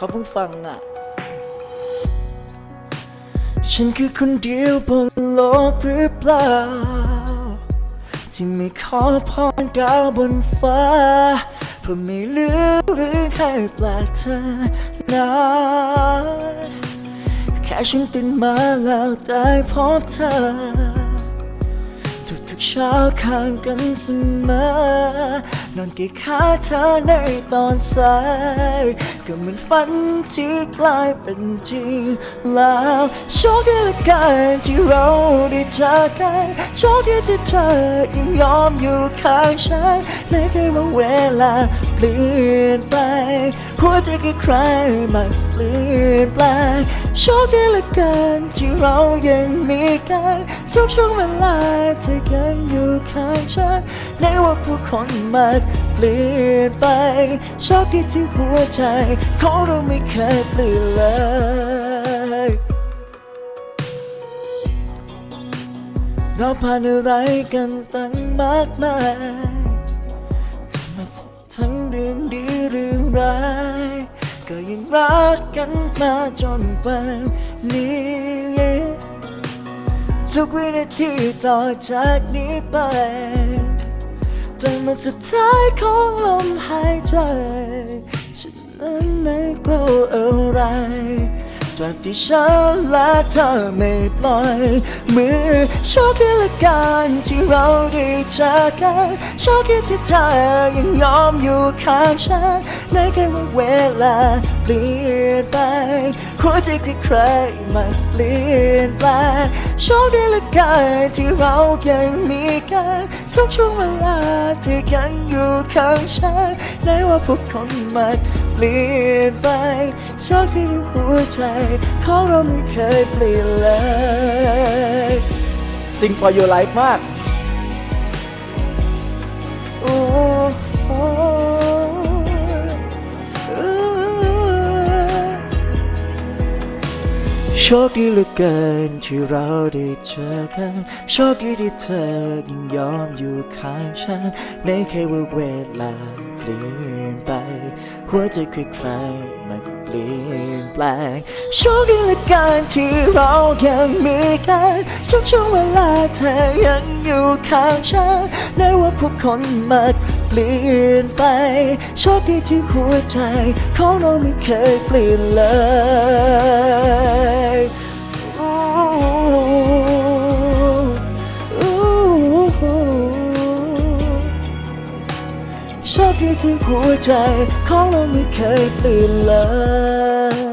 เขาเพิ่งฟังอะ ฉันคือคนเดียวบนโลกหรือเปล่า ที่ไม่ขอพรดาวบนฟ้า เพราะไม่เหลือหรือให้แปลกเธอนะแค่ฉันตื่นมาแล้วได้พบเธอ ทุกๆเช้าข้างกันเสมอนอนกี่ขาเธอในตอนสายก็เหมือนฝันที่กลายเป็นจริงแล้วโชคดีเหลือเกินที่เราได้เจอกันโชคดีที่เธอยังยอมอยู่ข้างฉันในแค่ว่าเวลาเปลี่ยนไปหัวใจคือใครมันเป ลี่นแปลงโชคดีเหลือเกินที่เรายังมีกันทุกช่วงเวลาเธอยังอยู่ข้างฉันในว่าผู้คนมันเปลี่ยนไปโชคดีที่หัวใจของเราไม่เคยเปลี่ยนเลยเราผ่านอะไรกันตั้งมากมายทำไมทั้งเรื่องดีเรื่องร้าย รักกันมาจนวันนี้ ทุกวินาทีต่อจากนี้ไปจนมันสุดท้ายของลมหายใจ ฉันนั้นไม่กลัวอะไร ตราบที่ฉันและเธอไม่ปล่อยมือโชคดีเหละกันที่เราได้เจอกันโชคดีที่เธอยังยอมอยู่ข้างฉันในแค่ว่าเวลาเปลี่ยนไปหัวใจใครๆมันเปลี่ยนแปลงโชคดีเหละกันที่เรายังมีกันทุกช่วงเวลาที่ยังอยู่ข้างฉันในว่าพวกคนมัน ลี่ยนไปโชคที่ในหัวใจของเราไม่เคยเปลี่ยนเลย Sing for your life มาก ชคดีเหลือเกินที่เราได้เจอกัน โชคดีที่เธอยังยอมอยู่ข้างฉัน ในแค่ว่าเวลาเปลี่ยนไป หัวใจคือใครมันเปลี่ยนแปลง โชคดีเหลือเกินที่เรายังมีกันทุกช่วงเวลาเธอยังอยู่ข้างฉันในว่าพวกคนมันเปลี่ยนไป โชคดีที่หัวใจของเราไม่เคยเปลี่ยนเลย คดีที่หัวใจของเราไม่เคยเปลี่ยนเลย